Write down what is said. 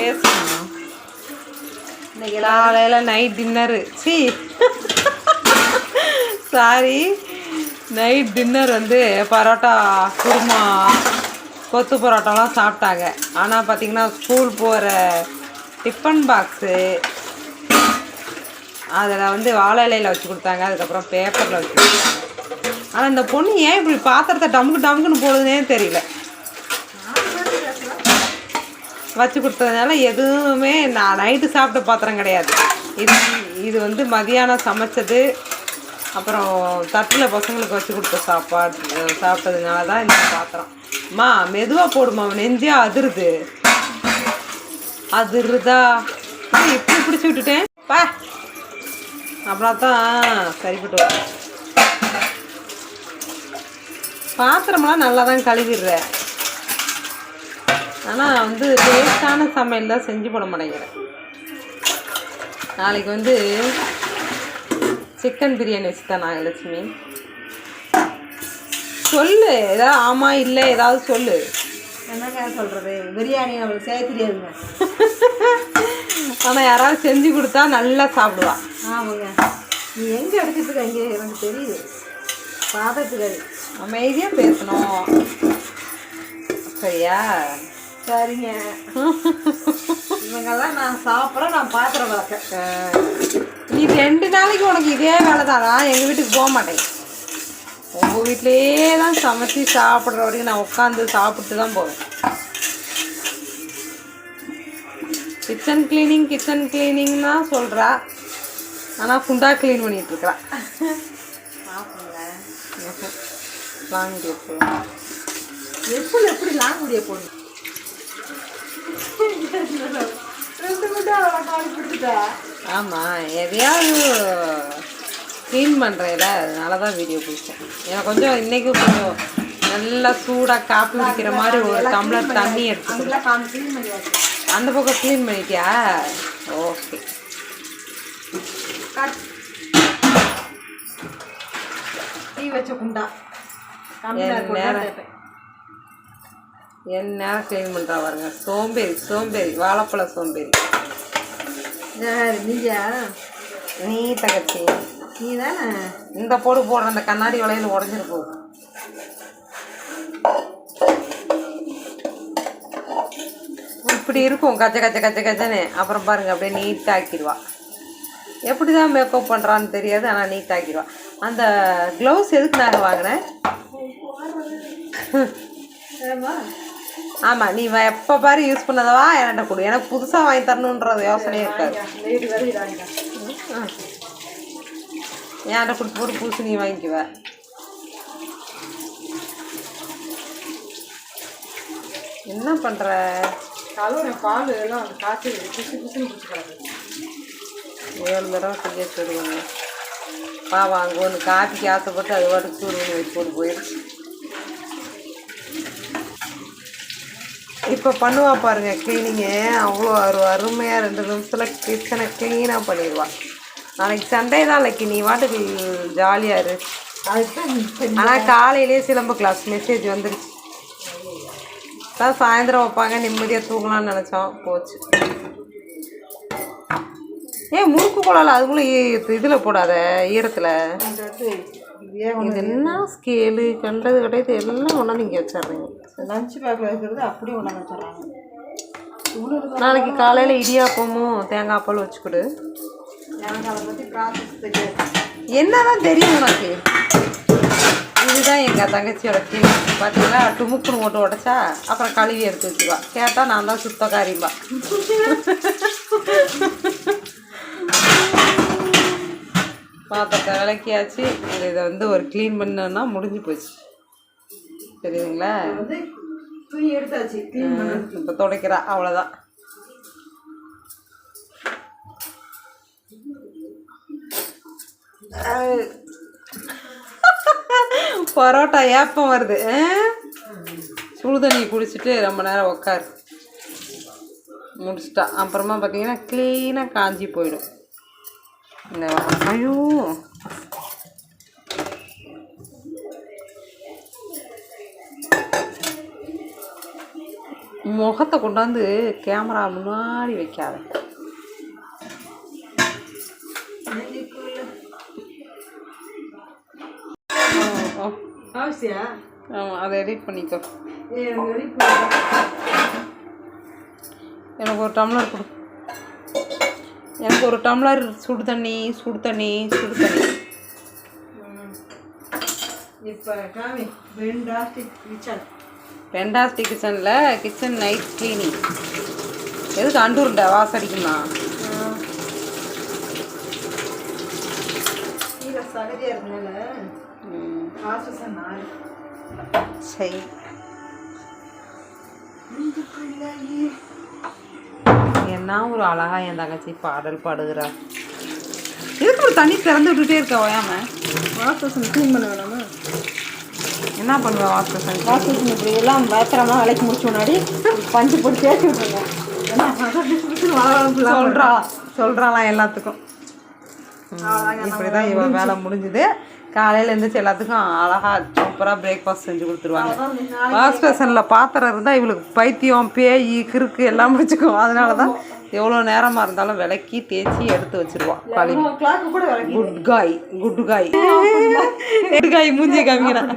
பேசணும் இன்னைக்கு காலையில் நைட் டின்னரு சி. சாரி நைட் டின்னர் வந்து பரோட்டா குருமா கொத்து பரோட்டாலாம் சாப்பிட்டாங்க. ஆனால் பார்த்தீங்கன்னா ஸ்கூல் போகிற டிஃபன் பாக்ஸு அதில் வந்து வாழை இலையில் வச்சு கொடுத்தாங்க. அதுக்கப்புறம் பேப்பரில் வச்சு கொடுத்தாங்க. ஆனால் இந்த பொண்ணு ஏன் இப்படி பாத்திரத்தை டமுக்கு டமுக்குன்னு போடுதுன்னே தெரியல. வச்சு கொடுத்ததுனால எதுவுமே நான் நைட்டு சாப்பிட்ட பாத்திரம் கிடையாது. இது இது வந்து மதியானம் சமைச்சது. அப்புறம் தட்டில் பசங்களுக்கு வச்சு கொடுத்த சாப்பாடு சாப்பிட்டதுனால தான் இந்த பாத்திரம். அம்மா மெதுவாக போடுமா நெஞ்சே அதிருது. அதிருதா? இப்படி பிடிச்சி விட்டுட்டேன்? பா. அப்படின்னா தான் சரிப்பட்டு வரும் பாத்திரமெல்லாம் நல்லா தான் கழுவிடுறேன். ஆனால் வந்து டேஸ்டான சமையல் தான் செஞ்சு போட மாட்டேங்கிறேன். நாளைக்கு வந்து சிக்கன் பிரியாணி வச்சு தான் நாகலட்சுமி சொல்லு ஏதாவது ஆமாம் இல்லை ஏதாவது சொல்லு. என்னங்க சொல்கிறது பிரியாணி அவளுக்கு செய்ய தெரியாதுங்க. ஆனால் யாராவது செஞ்சு கொடுத்தா நல்லா சாப்பிடுவா. ஆமாங்க. நீ எங்கே எடுத்துட்டு இங்கே எனக்கு தெரியுது. பாத்திரத்துக்கு அமைதியாக பேசணும். சரியா சரிங்க. இவங்கெல்லாம் நான் சாப்பிட்றேன் நான் பாத்திரம் வளர்க்கேன் அஹ், நீ ரெண்டு நாளைக்கு உனக்கு இதே வேலை தானா எங்கள் வீட்டுக்கு போக மாட்டேன். உங்கள் வீட்டிலேயே தான் சமைச்சு சாப்பிட்ற வரைக்கும் நான் உட்காந்து சாப்பிட்டு தான் போவேன். கிச்சன் க்ளீனிங் கிச்சன் க்ளீனிங் தான் சொல்கிறா ஆனால் குண்டா க்ளீன் சாப்பிடுங்க. வாங்கிட்டு போகலாம் எப்படி எப்படி லாங்குடிய போடணும் ஆமாம் எதையாவது க்ளீன் பண்ணுறேல அதனால தான் வீடியோ பிடிச்சேன். எனக்கு கொஞ்சம் இன்றைக்கும் கொஞ்சம் நல்லா சூடாக காப்பி குடிக்கிற மாதிரி ஒரு டம்ளர் தண்ணி எடுத்து அங்கெல்லாம் காமி க்ளீன் பண்ணியாச்சு அந்த பக்கம் க்ளீன் பண்ணிட்டியா? ஓகே. டீ வச்ச குண்டா. நேரம். என் நேரம் க்ளீன் பண்ணுறா பாருங்க. சோம்பேறி சோம்பேறி வாழைப்பழ சோம்பேறி. நீயா? நீ தகச்சி நீ தானே இந்த போடு போடுற அந்த கண்ணாடி வளையல் உடஞ்சிரு போகுது இப்படி இருக்கும். கச்ச கச்ச கச்ச கச்சன்னு அப்புறம் பாருங்க அப்படியே நீட்டாக ஆக்கிடுவா. எப்படி தான் மேக்கப் பண்ணுறான்னு தெரியாது ஆனால் நீட் ஆக்கிடுவா. அந்த க்ளவுஸ் எதுக்கு நாங்கள் வாங்கினேன்? ஆமாம் நீ எப்போ பாரு யூஸ் பண்ணதவா என்கிட்ட கொடு. எனக்கு புதுசாக வாங்கி தரணுன்றது யோசனையே இருக்காது. என்கிட்ட கொடுத்து போட்டு புதுசு நீ வாங்கிக்குவ என்ன பண்ணுற கலவர பால் எல்லாம் காய்ச்சி பிசு பிசுன்னு பிடிச்சி கிடக்கு. ஏழு தடவை செஞ்சு வச்சுடுவாங்க பாவம் அங்கே ஒன்று காப்பிக்கு ஆசைப்பட்டு அது பாட்டுக்கு சூடு வச்சு போட்டு போயிடுச்சு இப்போ பண்ணுவா பாருங்க க்ளீனிங்கு அவ்வளோ ஒரு அருமையாக ரெண்டு நிமிஷத்தில் கிச்சனை க்ளீனாக பண்ணிடுவா. நாளைக்கு சண்டே தான் லக்கி நீ வாட்டுக்கு ஜாலியாக இரு. ஆனால் காலையிலேயே சிலம்பு கிளாஸ் மெசேஜ் வந்துருச்சு. தான் சாயந்தரம் வைப்பாங்க நிம்மதியாக தூங்கலாம்னு நினச்சோம் போச்சு. ஏன் முறுக்கு போடல அதுக்குள்ளே இதில் போடாத ஈரத்தில். இது என்ன ஸ்கேலு கண்டது கிடையாது எல்லாம் ஒன்றா நீங்கள் வச்சிடுறீங்க. லஞ்ச் பேக்கில் இருக்கிறது அப்படியே இவ்வளோ இருக்கு நாளைக்கு காலையில் இடியாப்பமும் தேங்காய் பால் வச்சு கொடு அதை பற்றி ப்ராசஸ் தெரியாது. என்னதான் தெரியும் உனக்கு? இதுதான் எங்கள் தங்கச்சியோட டீம் பார்த்தீங்களா டுமுக்குன்னு போட்டு உடைச்சா அப்புறம் கழுவி எடுத்து வச்சுருவா கேட்டால் நான் தான் சுத்தக்காரிம்பா. பாத்திரத்தை விளக்கியாச்சு. இதை வந்து ஒரு க்ளீன் பண்ணோன்னா முடிஞ்சு போச்சு. தெரியுதுங்களா? வந்து துணி எடுத்தாச்சு க்ளீன் பண்ண இப்போ துடைக்கிறா அவ்வளோதான் பரோட்டா ஏப்பம் வருது? சுடு தண்ணி குடிச்சிட்டு ரொம்ப நேரம் உட்காரு முடிச்சிட்டா. அப்புறமா பார்த்தீங்கன்னா க்ளீனாக காஞ்சி போயிடும். இந்த ஐயோ. முகத்தை கொண்டாந்து கேமரா முன்னாடி வைக்காத. ஆமாம் அதை எடிட் பண்ணிக்கோ. எனக்கு ஒரு டம்ளர் கொடு. எனக்கு ஒரு டம்ளர் சுடு தண்ணி சுடு தண்ணி சுடு தண்ணி. இப்போ காமி வெண்டாஸ்டிக் கிச்சன் ரெண்டாஸ்டி கிச்சனில் கிச்சன் நைட் க்ளீனிங் எதுக்கு அண்டூர்ண்ட வாசடிக்குமா சரி. என்ன ஒரு அழகா என் தங்கச்சி பாடல் பாடுகிறா. எதுக்கு ஒரு தண்ணி திறந்து விட்டுட்டே இருக்க ஓயாம? வாசுசன் க்ளீன் பண்ண வேணாமா? என்ன பண்ணுவ வாசல் வாசுசன் இப்படி எல்லாம் பயத்திரமா விலைக்கு முடிச்ச முன்னாடி பஞ்சு போட்டு தேய்ச்சி விட்ருங்க ஏன்னா சொல்றா சொல்றாளாம் எல்லாத்துக்கும். இப்படிதான் இவ வேலை முடிஞ்சுது. காலையில எழுந்திரிச்சு எல்லாத்துக்கும் அழகா சூப்பரா பிரேக்ஃபாஸ்ட் செஞ்சு கொடுத்துருவாங்க. வாஷ் பேசனில் பாத்திரம் இருந்தால் இவளுக்கு பைத்தியம் பேய் கிறுக்கு எல்லாம் முடிச்சுக்கும் அதனால தான் எவ்வளோ நேரமாக இருந்தாலும் விளக்கி தேய்ச்சி எடுத்து வச்சிருவா. கழுவி கிளாக்கு கூட விலைக்கு good guy good guy good guy மூஞ்சியை காமிக்கிறேன்